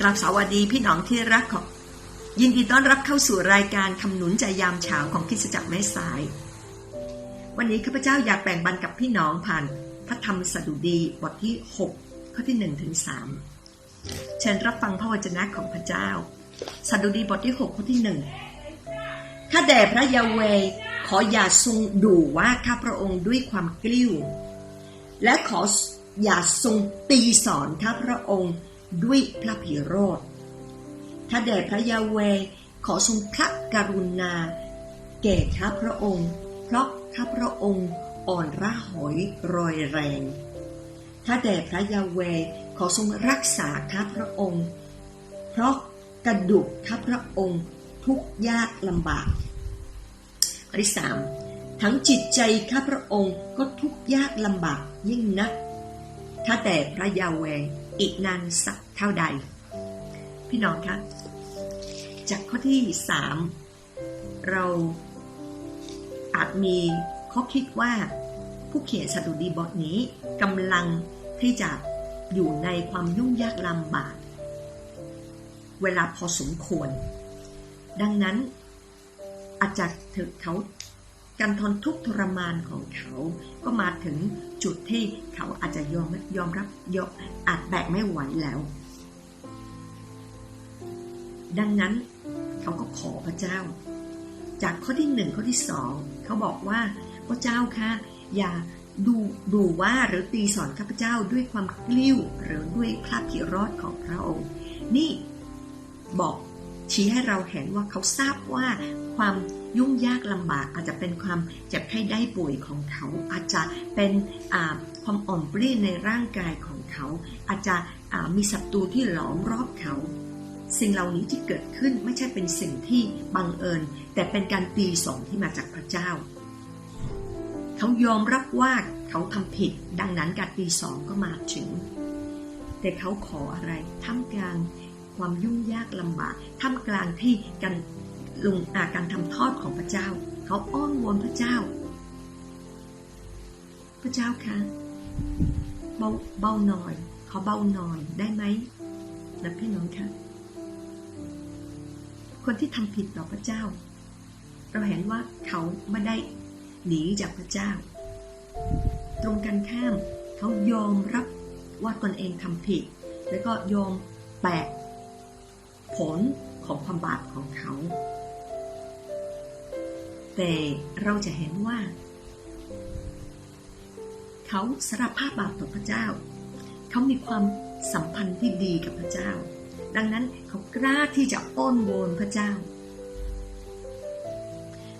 กราบสวัสดีพี่น้องที่รักของยินดีต้อนรับเข้าสู่รายการคำหนุนใจยามเช้าของคิสจักรแม่สาย วันนี้ข้าพเจ้าอยากแบ่งปันกับพี่น้องผ่านพระธรรมสดุดีบทที่ 6 ข้อที่1ถึง3เชิญรับฟังพระวจนะของพระเจ้า สดุดีบทที่ 6 ข้อที่ 1 ข้าแด่พระยาเวขออย่าทรงดูว่าข้าพระองค์ด้วยความกลิ้ว และขออย่าทรงตีสอนข้าพระองค์ ด้วยพระพิโรธถ้าแด่พระยาเวขอทรงพระกรุณา แก่ข้าพระองค์ เพราะข้าพระองค์อ่อนระหอยรอยแรง ถ้าแด่พระยาเวขอทรงรักษาข้าพระองค์ เพราะกระดูกข้าพระองค์ทุกยากลำบากข้อที่สามทั้งจิตใจข้าพระองค์ก็ทุกยากลำบากยิ่งนัก ถ้าแต่พระยาเวอีกนานสัก เท่าใด พี่น้องคะจากข้อที่สามเราอาจมีข้อคิดว่าผู้เขียนสดุดีบทนี้กำลังที่จะอยู่ในความยุ่งยากลำบาก เวลาพอสมควร ดังนั้น อาจจะถึงเขาการทนทุกข์ทรมานของเขาก็มาถึงจุดที่เขาอาจจะยอมยอมรับยอมอาจแบกไม่ไหวแล้ว ดังนั้นเขาก็ขอพระเจ้า จากข้อที่หนึ่งข้อที่สองเขาบอกว่าพระเจ้าค่ะอย่าดูดูว่าหรือตีสอนข้าพเจ้าด้วยความกลิ้วหรือด้วยพระพิโรธของพระองค์ นี่บอกชี้ให้เราเห็นว่าเขาทราบว่าความยุ่งยากลำบากอาจจะเป็นความเจ็บไข้ได้ป่วยของเขา อาจจะเป็นความอ่อนเปรี้ยในร่างกายของเขา อาจจะมีศัตรูที่หลอมรอบเขา สิ่งเหล่านี้ที่เกิดขึ้นไม่ใช่เป็นสิ่งที่บังเอิญ แต่เป็นการตีสอนที่มาจากพระเจ้า เขายอมรับว่าเขาทำผิด ดังนั้นการตีสอนก็มาถึง แต่เขาขออะไรท่ามกลางความยุ่งยากลำบากท่ามกลางที่การลุงอาการทำทอดของพระเจ้า เขาอ้อนวอนพระเจ้า พระเจ้าคะเบาเบาหน่อย ขอเบาหน่อยได้ไหมนะพี่น้องคะ คนที่ทำผิดต่อพระเจ้า เราเห็นว่าเขาไม่ได้หนีจากพระเจ้า ตรงกันข้ามเขายอมรับว่าตนเองทำผิด แล้วก็ยอมแบกผลของความบาปของเขา แต่เราจะเห็นว่า เขาสารภาพบาปต่อพระเจ้า เขามีความสัมพันธ์ที่ดีกับพระเจ้า ดังนั้นเขากล้าที่จะอ้อนวอนพระเจ้า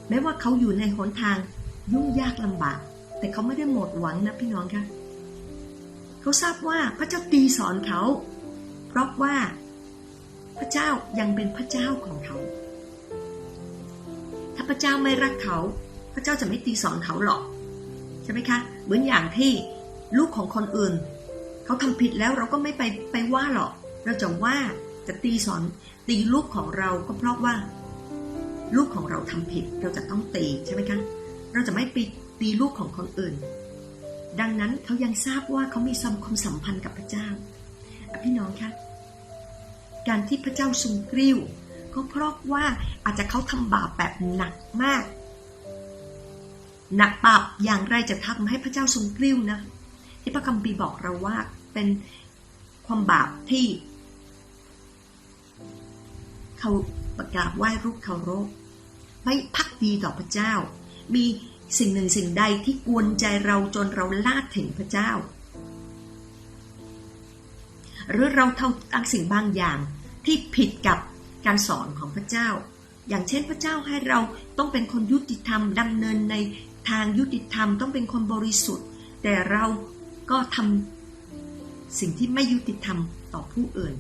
แม้ว่าเขาอยู่ในหนทางยุ่งยากลำบาก แต่เขาไม่ได้หมดหวังนะพี่น้องคะเขาทราบว่าพระเจ้าตีสอนเขา เพราะว่าพระเจ้ายังเป็นพระเจ้าของเขา ถ้าพระเจ้าไม่รักเขา พระเจ้าจะไม่ตีสอนเขาหรอกใช่ไหมคะ เหมือนอย่างที่ลูกของคนอื่น เขาทำผิดแล้วเราก็ไม่ไปไปว่าหรอก เราจะว่าจะตีสอนตีลูกของเราก็เพราะว่า ลูกของเราทำผิดเราจะต้องตีใช่ไหมคะเราจะไม่ไปตีลูกของคนอื่น ดังนั้นเขายังทราบว่าเขามีความสัมพันธ์กับพระเจ้าพี่น้องคะการที่พระเจ้าทรงกริ้ว ก็เพราะว่าอาจจะเขาทำบาปแบบหนักมาก หนักบาปอย่างไรจะทำให้พระเจ้าทรงกริ้วนะ ที่พระคัมภีร์บอกเราว่าเป็นความบาปที่ เขาประกาศไหว้รูปเคารพไม่พักดีต่อพระเจ้า มีสิ่งหนึ่งสิ่งใดที่กวนใจเราจนเราลาดถึงพระเจ้า หรือเราเท่างสิ่งบางอย่างที่ผิดกับการสอนของพระเจ้า อย่างเช่นพระเจ้าให้เราต้องเป็นคนยุติธรรมดำเนินในทางยุติธรรมต้องเป็นคนบริสุทธิ์ แต่เราก็ทำสิ่งที่ไม่ยุติธรรมต่อผู้อื่น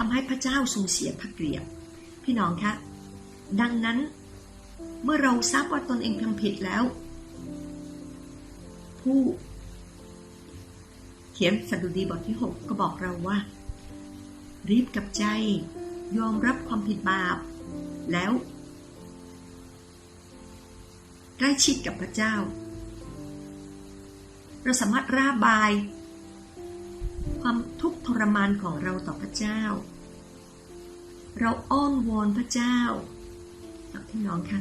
ทำให้พระเจ้าทรงเสียพระเกียรติพี่น้องคะ ดังนั้นเมื่อเราทราบว่าตนเองทำผิดแล้ว ผู้เขียนสดุดีบทที่ 6 ก็บอกเราว่า รีบกับใจยอมรับความผิดบาป แล้วใกล้ชิดกับพระเจ้า เราสามารถร่าบาย ความทุกข์ทรมานของเราต่อพระเจ้า เราอ้อนวอนพระเจ้าพี่น้องคะ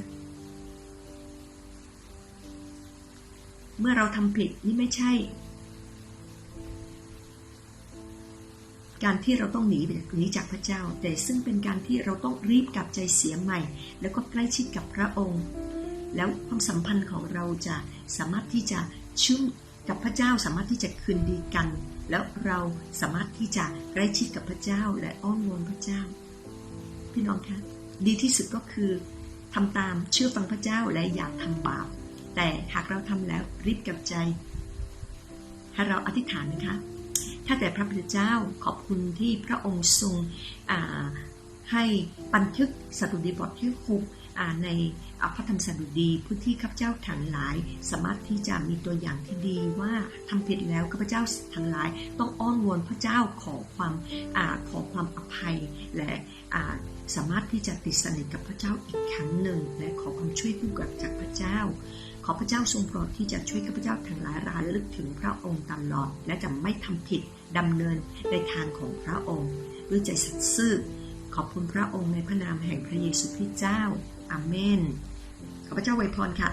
เมื่อเราทำผิดนี่ไม่ใช่ การที่เราต้องหนีหนีจากพระเจ้า แต่ซึ่งเป็นการที่เราต้องรีบกลับใจเสียใหม่ แล้วก็ใกล้ชิดกับพระองค์ แล้วความสัมพันธ์ของเราจะสามารถที่จะชื่ม กับพระเจ้าสามารถที่จะคืนดีกัน แล้วเราสามารถที่จะใกล้ชิดกับพระเจ้าและอ้อนวอนพระเจ้า พี่น้องคะดีที่สุดก็คือทำตามเชื่อฟังพระเจ้าและอย่าทำบาปแต่หากเราทำแล้วรีบกับใจให้เราอธิษฐานนะคะถ้าแต่พระพุทธเจ้าขอบคุณที่พระองค์ทรงให้บันทึกสดุดีบทที่หก ในพระธรรมสดุดีผู้ที่ข้าพเจ้าทั้งหลาย สามารถที่จะมีตัวอย่างที่ดีว่าทำผิดแล้วข้าพเจ้าทั้งหลาย ต้องอ้อนวอนพระเจ้าขอความอขอความอภัยและสามารถที่จะติดสนิทกับพระเจ้าอีกครั้งหนึ่ง และขอความช่วยกู้กับจากพระเจ้าขอพระเจ้าทรงโปรดที่จะช่วยข้าพเจ้าทั้งหลายระลึกถึงพระองค์ตลอด และจะไม่ทำผิดดำเนินในทางของพระองค์ ด้วยใจสัตย์ซื่อขอบคุณพระองค์ในพระนามแห่งพระเยซูคริสต์เจ้า อาเมน ขอพระเจ้าไวยพรค่ะ